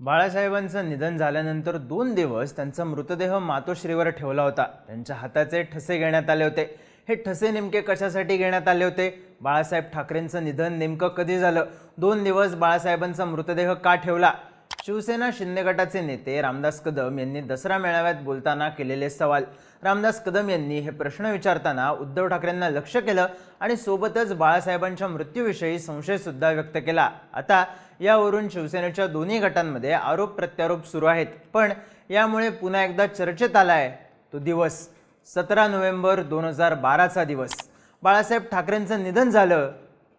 बाळासाहेबांचं निधन झाल्यानंतर दोन दिवस त्यांचा मृतदेह मातोश्रीवर ठेवला होता. त्यांच्या हाताचे ठसे घेण्यात आले होते. हे ठसे नेमके कशासाठी घेण्यात आले होते? बाळासाहेब ठाकरेंचं निधन नेमकं कधी झालं? दोन दिवस बाळासाहेबांचा मृतदेह का ठेवला? शिवसेना शिंदे गटाचे नेते रामदास कदम यांनी दसरा मेळाव्यात बोलताना केलेले सवाल. रामदास कदम यांनी हे प्रश्न विचारताना उद्धव ठाकरेंना लक्ष केलं आणि सोबतच बाळासाहेबांच्या मृत्यूविषयी संशयसुद्धा व्यक्त केला. आता यावरून शिवसेनेच्या दोन्ही गटांमध्ये आरोप प्रत्यारोप सुरू आहेत. पण यामुळे पुन्हा एकदा चर्चेत आलाय तो दिवस. सतरा नोव्हेंबर दोन हजार बाराचा दिवस. बाळासाहेब ठाकरेंचं निधन झालं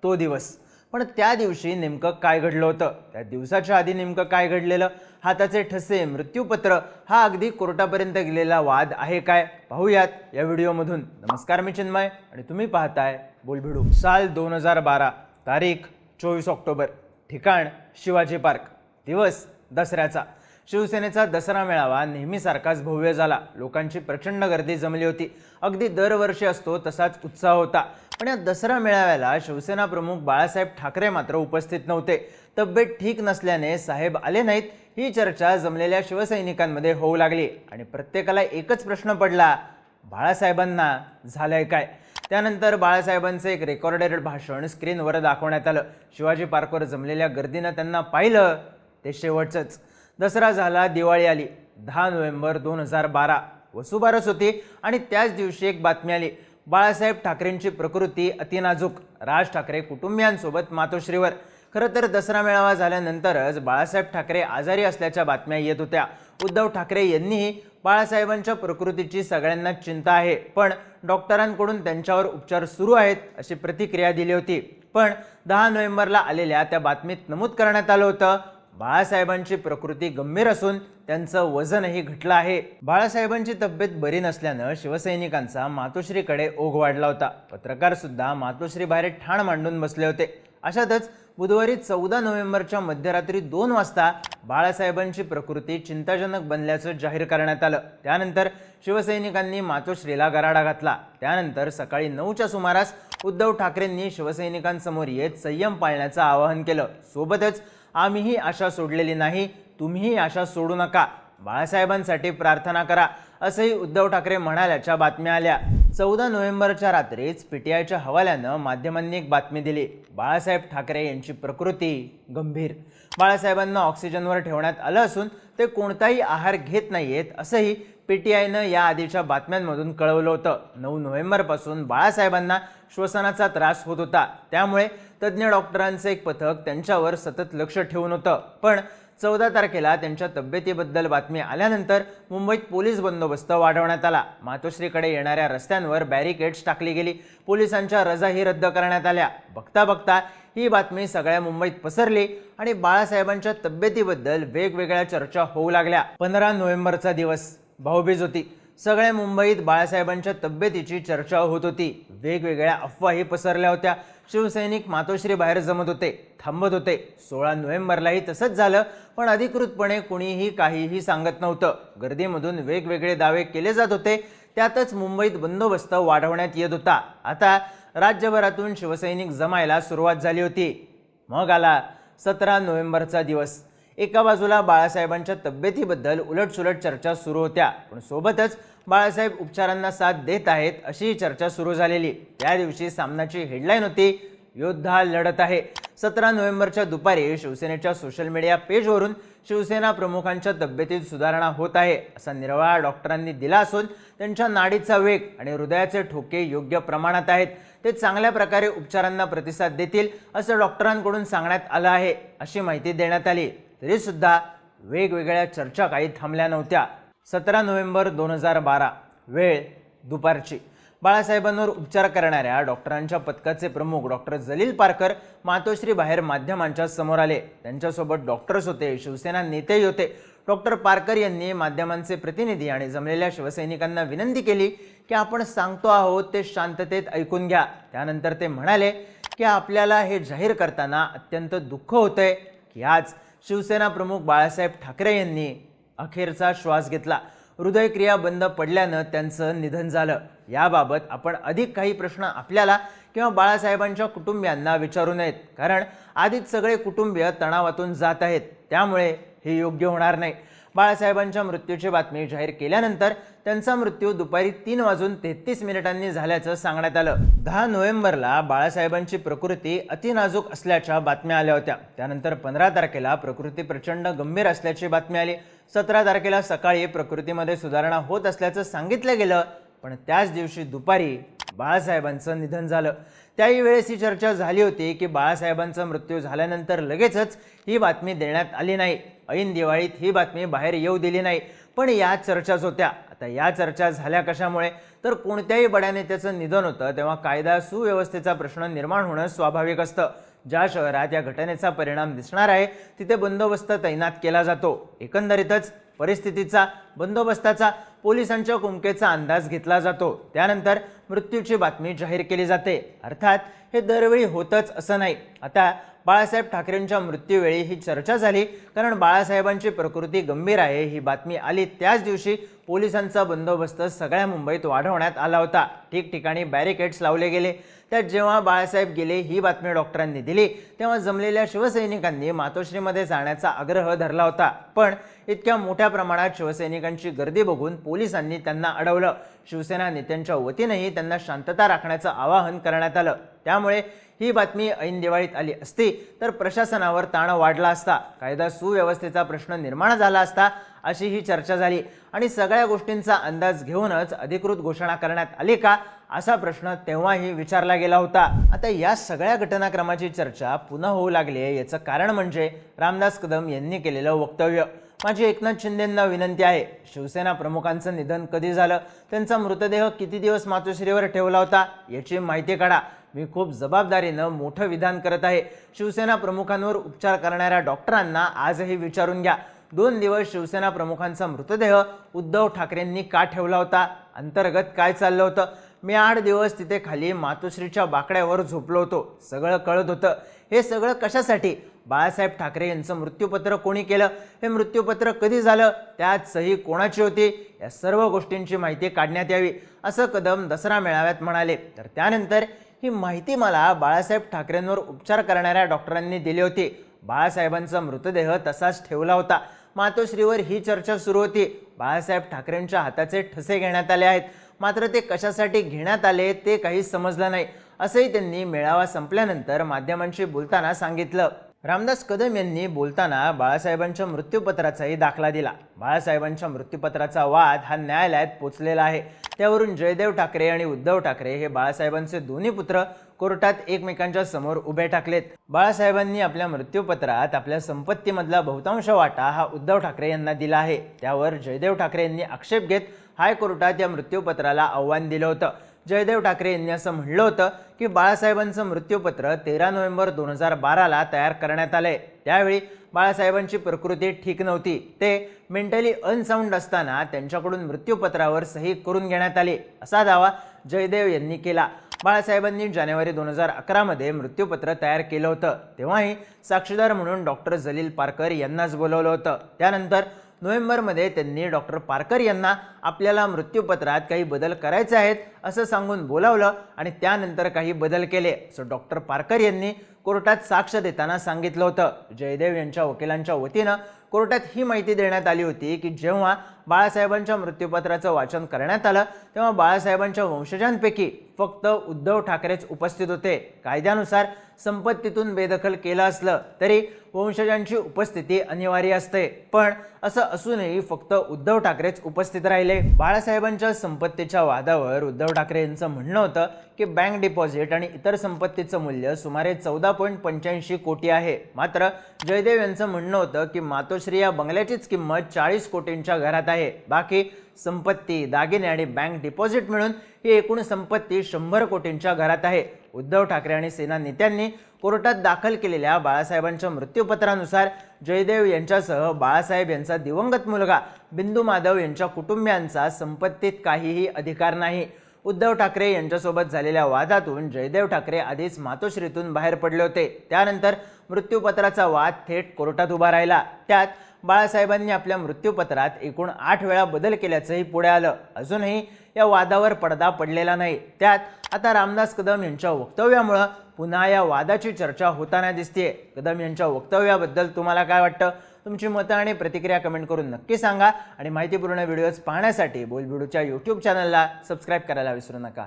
तो दिवस. पण त्या दिवशी नेमकं काय घडलं होतं? त्या दिवसाच्या आधी नेमकं काय घडलेलं? हाताचे ठसे मृत्यूपत्र हा अगदी कोर्टापर्यंत गेलेला वाद आहे काय? पाहूयात या व्हिडिओमधून. नमस्कार मी चिन्मय आणि तुम्ही पाहताय बोलभिडू. साल दोन हजार बारा तारीख चोवीस ऑक्टोबर. ठिकाण शिवाजी पार्क. दिवस दसऱ्याचा. शिवसेनेचा दसरा मेळावा नेहमीसारखाच भव्य झाला. लोकांची प्रचंड गर्दी जमली होती. अगदी दरवर्षी असतो तसाच उत्साह होता. पण या दसरा मेळाव्याला शिवसेना प्रमुख बाळासाहेब ठाकरे मात्र उपस्थित नव्हते. तब्येत ठीक नसल्याने साहेब आले नाहीत ही चर्चा जमलेल्या शिवसैनिकांमध्ये होऊ लागली आणि प्रत्येकाला एकच प्रश्न पडला बाळासाहेबांना झालंय काय? त्यानंतर बाळासाहेबांचं एक रेकॉर्डेड भाषण स्क्रीनवर दाखवण्यात आलं. शिवाजी पार्कवर जमलेल्या गर्दीनं त्यांना पाहिलं ते शेवटचंच. दसरा झाला दिवाळी आली. दहा नोव्हेंबर दोन हजार बारा वसुबारस होती आणि त्याच दिवशी एक बातमी आली. बाळासाहेब ठाकरेंची प्रकृती अतिनाजूक. राज ठाकरे कुटुंबियांसोबत मातोश्रीवर. खरं तर दसरा मेळावा झाल्यानंतरच बाळासाहेब ठाकरे आजारी असल्याच्या बातम्या येत होत्या. उद्धव ठाकरे यांनीही बाळासाहेबांच्या प्रकृतीची सगळ्यांना चिंता आहे. पण डॉक्टरांकडून त्यांच्यावर उपचार सुरू आहेत अशी प्रतिक्रिया दिली होती. पण दहा नोव्हेंबरला आलेल्या त्या बातमीत नमूद करण्यात आलं होतं बाळासाहेबांची प्रकृती गंभीर असून त्यांचं वजनही घटलं आहे. बाळासाहेबांची तब्येत बरी नसल्यानं शिवसैनिकांचा मातोश्रीकडे ओघ वाढला होता. पत्रकार सुद्धा मातोश्री बाहेर ठाण मांडून बसले होते. अशातच बुधवारी चौदा नोव्हेंबरच्या मध्यरात्री दोन वाजता बाळासाहेबांची प्रकृती चिंताजनक बनल्याचं जाहीर करण्यात आलं. त्यानंतर शिवसैनिकांनी मातोश्रीला गराडा घातला. त्यानंतर सकाळी नऊच्या सुमारास उद्धव ठाकरेंनी शिवसैनिकांसमोर येत संयम पाळण्याचं आवाहन केलं. सोबतच आम्हीही आशा सोडलेली नाही तुम्हीही आशा सोडू नका. बाळासाहेबांसाठी प्रार्थना करा असंही उद्धव ठाकरे म्हणाल्याच्या बातम्या आल्या. चौदा नोव्हेंबरच्या रात्रीच पीटीआयच्या हवाल्यानं माध्यमांनी एक बातमी दिली. बाळासाहेब ठाकरे यांची प्रकृती गंभीर. बाळासाहेबांना ऑक्सिजनवर ठेवण्यात आलं असून ते कोणताही आहार घेत नाहीयेत असंही पीटीआयनं या आधीच्या बातम्यांमधून कळवलं होतं. नऊ नोव्हेंबरपासून बाळासाहेबांना श्वसनाचा त्रास होत होता. त्यामुळे तज्ज्ञ डॉक्टरांचं एक पथक त्यांच्यावर सतत लक्ष ठेवून होतं. पण चौदा तारखेला त्यांच्या तब्येतीबद्दल बातमी आल्यानंतर मुंबईत पोलीस बंदोबस्त वाढवण्यात आला. मातोश्रीकडे येणाऱ्या रस्त्यांवर बॅरिकेड्स टाकली गेली. पोलिसांच्या रजाही रद्द करण्यात आल्या. बघता बघता ही बातमी सगळ्या मुंबईत पसरली आणि बाळासाहेबांच्या तब्येतीबद्दल वेगवेगळ्या चर्चा होऊ लागल्या. पंधरा नोव्हेंबरचा दिवस. भाऊबीज होती. सगळ्या मुंबईत बाळासाहेबांच्या तब्येतीची चर्चा होत होती. वेगवेगळ्या अफवाही पसरल्या होत्या. शिवसैनिक मातोश्री बाहेर जमत होते थांबत होते. सोळा नोव्हेंबरलाही तसंच झालं पण अधिकृतपणे कुणीही काहीही सांगत नव्हतं. गर्दीमधून वेगवेगळे दावे केले जात होते. त्यातच मुंबईत बंदोबस्त वाढवण्यात येत होता. आता राज्यभरातून शिवसैनिक जमायला सुरुवात झाली होती. मग आला सतरा नोव्हेंबरचा दिवस. एका बाजूला बाळासाहेबांच्या तब्येतीबद्दल उलटसुलट चर्चा सुरू होत्या. पण सोबतच बाळासाहेब उपचारांना साथ देत आहेत अशी चर्चा सुरू झालेली. त्या दिवशी सामनाची हेडलाईन होती योद्धा लढत आहे. सतरा नोव्हेंबरच्या दुपारी शिवसेनेच्या सोशल मीडिया पेजवरून शिवसेना प्रमुखांच्या तब्येतीत सुधारणा होत आहे असा निर्वाळा डॉक्टरांनी दिला असून त्यांच्या नाडीचा वेग आणि हृदयाचे ठोके योग्य प्रमाणात आहेत. ते चांगल्या प्रकारे उपचारांना प्रतिसाद देतील असं डॉक्टरांकडून सांगण्यात आलं आहे अशी माहिती देण्यात आली. तरीसुद्धा वेगवेगळ्या चर्चा काही थांबल्या नव्हत्या. सतरा नोव्हेंबर दोन हजार बारा वेळ दुपारची. बाळासाहेबांवर उपचार करणाऱ्या डॉक्टरांच्या पथकाचे प्रमुख डॉक्टर जलील पारकर मातोश्री बाहेर माध्यमांच्या समोर आले. त्यांच्यासोबत डॉक्टर्स होते शिवसेना नेतेही होते. डॉक्टर पारकर यांनी माध्यमांचे प्रतिनिधी आणि जमलेल्या शिवसैनिकांना विनंती केली की आपण सांगतो आहोत ते शांततेत ऐकून घ्या. त्यानंतर ते म्हणाले की आपल्याला हे जाहीर करताना अत्यंत दुःख होतंय की आज शिवसेना प्रमुख बाळासाहेब ठाकरे यांनी अखेरचा श्वास घेतला. हृदयक्रिया बंद पडल्यानं त्यांचं निधन झालं. याबाबत आपण अधिक काही प्रश्न आपल्याला किंवा बाळासाहेबांच्या कुटुंबियांना विचारू नयेत. कारण आधीच सगळे कुटुंबीय तणावातून जात आहेत. त्यामुळे हे योग्य होणार नाही. बाळासाहेबांच्या मृत्यूची बातमी जाहीर केल्यानंतर त्यांचा मृत्यू दुपारी तीन वाजून तेहतीस मिनिटांनी झाल्याचं सांगण्यात आलं. दहा नोव्हेंबरला बाळासाहेबांची प्रकृती अतिनाजूक असल्याच्या बातम्या आल्या होत्या. त्यानंतर पंधरा तारखेला प्रकृती प्रचंड गंभीर असल्याची बातमी आली. सतरा तारखेला सकाळी प्रकृतीमध्ये सुधारणा होत असल्याचं सांगितलं गेलं. पण त्याच दिवशी दुपारी बाळासाहेबांचं निधन झालं. त्याही वेळेस ही चर्चा झाली होती की बाळासाहेबांचा मृत्यू झाल्यानंतर लगेचच ही बातमी देण्यात आली नाही. ऐन दिवाळीत ही बातमी बाहेर येऊ दिली नाही. पण या चर्चाच होत्या. आता या चर्चा झाल्या कशामुळे? तर कोणत्याही बड्या नेत्याचं निधन होतं तेव्हा कायदा सुव्यवस्थेचा प्रश्न निर्माण होणं स्वाभाविक असतं. ज्या शहरात या घटनेचा परिणाम दिसणार आहे तिथे बंदोबस्त तैनात केला जातो. एकंदरीतच परिस्थितीचा बंदोबस्ताचा पोलिसांच्या कुमकेचा अंदाज घेतला जातो. त्यानंतर मृत्यूची बातमी जाहीर केली जाते. अर्थात हे दरवेळी होतच असं नाही. आता बाळासाहेब ठाकरेंच्या मृत्यूवेळी ही चर्चा झाली. कारण बाळासाहेबांची प्रकृती गंभीर आहे ही बातमी आली त्याच दिवशी पोलिसांचा बंदोबस्त सगळ्या मुंबईत वाढवण्यात आला होता. ठिकठिकाणी बॅरिकेड्स लावले गेले. त्यात जेव्हा बाळासाहेब गेले ही बातमी डॉक्टरांनी दिली. तेव्हा जमलेल्या शिवसैनिकांनी मातोश्रीमध्ये जाण्याचा आग्रह धरला होता. पण इतक्या मोठ्या प्रमाणात शिवसैनिकांची गर्दी बघून पोलिसांनी त्यांना अडवलं. शिवसेना नेत्यांच्या वतीनंही त्यांना शांतता राखण्याचं आवाहन करण्यात आलं. त्यामुळे ही बातमी ऐन दिवाळीत आली असती तर प्रशासनावर ताण वाढला असता कायदा सुव्यवस्थेचा प्रश्न निर्माण झाला असता अशी ही चर्चा झाली. आणि सगळ्या गोष्टींचा अंदाज घेऊनच अधिकृत घोषणा करण्यात आली का असा प्रश्न तेव्हाही विचारला गेला होता. आता या सगळ्या घटनाक्रमाची चर्चा पुन्हा होऊ लागली आहे याचं कारण म्हणजे रामदास कदम यांनी केलेलं वक्तव्य. माझी एकनाथ शिंदेंना विनंती आहे शिवसेना प्रमुखांचं निधन कधी झालं त्यांचा मृतदेह किती दिवस मातोश्रीवर ठेवला होता याची माहिती काढा. मी खूप जबाबदारीनं मोठं विधान करत आहे. शिवसेना प्रमुखांवर उपचार करणाऱ्या डॉक्टरांना आजही विचारून घ्या. दोन दिवस शिवसेना प्रमुखांचा मृतदेह उद्धव ठाकरेंनी का ठेवला होता? अंतर्गत काय चाललं होतं? मी आठ दिवस तिथे खाली मातोश्रीच्या बाकड्यावर झोपलो होतो. सगळं कळत होतं. हे सगळं कशासाठी? बाळासाहेब ठाकरे यांचं मृत्यूपत्र कोणी केलं? हे मृत्यूपत्र कधी झालं? त्यात सही कोणाची होती? या सर्व गोष्टींची माहिती काढण्यात यावी. असं कदम दसरा मेळाव्यात म्हणाले. तर त्यानंतर ही माहिती मला बाळासाहेब ठाकरेंवर उपचार करणाऱ्या डॉक्टरांनी दिली होती. बाळासाहेबांचा मृतदेह तसाच ठेवला होता. मातोश्रीवर ही चर्चा सुरू होती. बाळासाहेब ठाकरेंच्या हाताचे ठसे घेण्यात आले आहेत. मात्र ते कशासाठी घेण्यात आले ते काही समजलं नाही. असंही त्यांनी मेळावा संपल्यानंतर माध्यमांशी बोलताना सांगितलं. रामदास कदम यांनी बोलताना बाळासाहेबांच्या मृत्यूपत्राचाही दाखला दिला. बाळासाहेबांच्या मृत्यूपत्राचा वाद हा न्यायालयात पोचलेला आहे. त्यावरून जयदेव ठाकरे आणि उद्धव ठाकरे हे बाळासाहेबांचे दोन्ही पुत्र कोर्टात एकमेकांच्या समोर उभे टाकलेत बाळासाहेबांनी आपल्या मृत्यूपत्रात आपल्या संपत्तीमधला बहुतांश वाटा हा उद्धव ठाकरे यांना दिला आहे. त्यावर जयदेव ठाकरे यांनी आक्षेप घेत हायकोर्टात या मृत्यूपत्राला आव्हान दिलं होतं. जयदेव ठाकरे यांनी असं म्हणलं होतं की बाळासाहेबांचं मृत्यूपत्र तेरा नोव्हेंबर दोन हजार बाराला तयार करण्यात आलंय. त्यावेळी बाळासाहेबांची प्रकृती ठीक नव्हती. ते मेंटली अनसाऊंड असताना त्यांच्याकडून मृत्यूपत्रावर सही करून घेण्यात आली. असा दावा जयदेव यांनी केला. बाळासाहेबांनी जानेवारी दोन हजार अकरामध्ये मृत्यूपत्र तयार केलं होतं. तेव्हाही साक्षीदार म्हणून डॉक्टर जलील पारकर यांनाच बोलवलं होतं. त्यानंतर नोव्हेंबरमध्ये त्यांनी डॉक्टर पारकर यांना आपल्याला मृत्यूपत्रात काही बदल करायचे आहेत असं सांगून बोलावलं आणि त्यानंतर काही बदल केले असं डॉक्टर पारकर यांनी कोर्टात साक्ष देताना सांगितलं होतं. जयदेव यांच्या वकिलांच्या वतीनं कोर्टात ही माहिती देण्यात आली होती की जेव्हा बाळासाहेबांच्या मृत्यूपत्राचं वाचन करण्यात आलं तेव्हा बाळासाहेबांच्या वंशजांपैकी फक्त उद्धव ठाकरेच उपस्थित होते. कायद्यानुसार संपत्तीतून बेदखल केलं असलं तरी वंशजांची उपस्थिती अनिवार्य असते. पण असं असूनही फक्त उद्धव ठाकरेच उपस्थित राहिले. बाळासाहेबांच्या संपत्तीच्या वादावर उद्धव ठाकरे यांचं म्हणणं होतं की बँक डिपॉझिट आणि इतर संपत्तीचं मूल्य सुमारे चौदा पॉईंट पंच्याऐंशी कोटी आहे. मात्र जयदेव यांचं म्हणणं होतं की मातोश्री या बंगल्याचीच किंमत चाळीस कोटींच्या घरात आहे. बाकी संपत्ती दागिने आणि बँक डिपॉझिट मिळून ही एकूण संपत्ती शंभर कोटींच्या घरात आहे. उद्धव ठाकरे आणि सेना नेत्यांनी कोर्टात दाखल केलेल्या बाळासाहेबांच्या मृत्यूपत्रानुसार जयदेव यांच्यासह बाळासाहेब यांचा दिवंगत मुलगा बिंदू माधव यांच्या कुटुंबियांचा संपत्तीत काहीही अधिकार नाही. उद्धव ठाकरे यांच्यासोबत झालेल्या वादातून जयदेव ठाकरे आधीच मातोश्रीतून बाहेर पडले होते. त्यानंतर मृत्यूपत्राचा वाद थेट कोर्टात उभा राहिला. त्यात बाळासाहेबांनी आपल्या मृत्यूपत्रात एकूण आठ वेळा बदल केल्याचंही पुढे आलं. अजूनही या वादावर पडदा पडलेला नाही. त्यात आता रामदास कदम यांच्या वक्तव्यामुळं पुन्हा या वादाची चर्चा होताना दिसते कदम यांच्या वक्तव्याबद्दल तुम्हाला काय वाटतं? तुमची मतं आणि प्रतिक्रिया कमेंट करून नक्की सांगा. आणि माहितीपूर्ण व्हिडिओज पाहण्यासाठी बोलबिडूच्या यूट्यूब चॅनलला सबस्क्राईब करायला विसरू नका.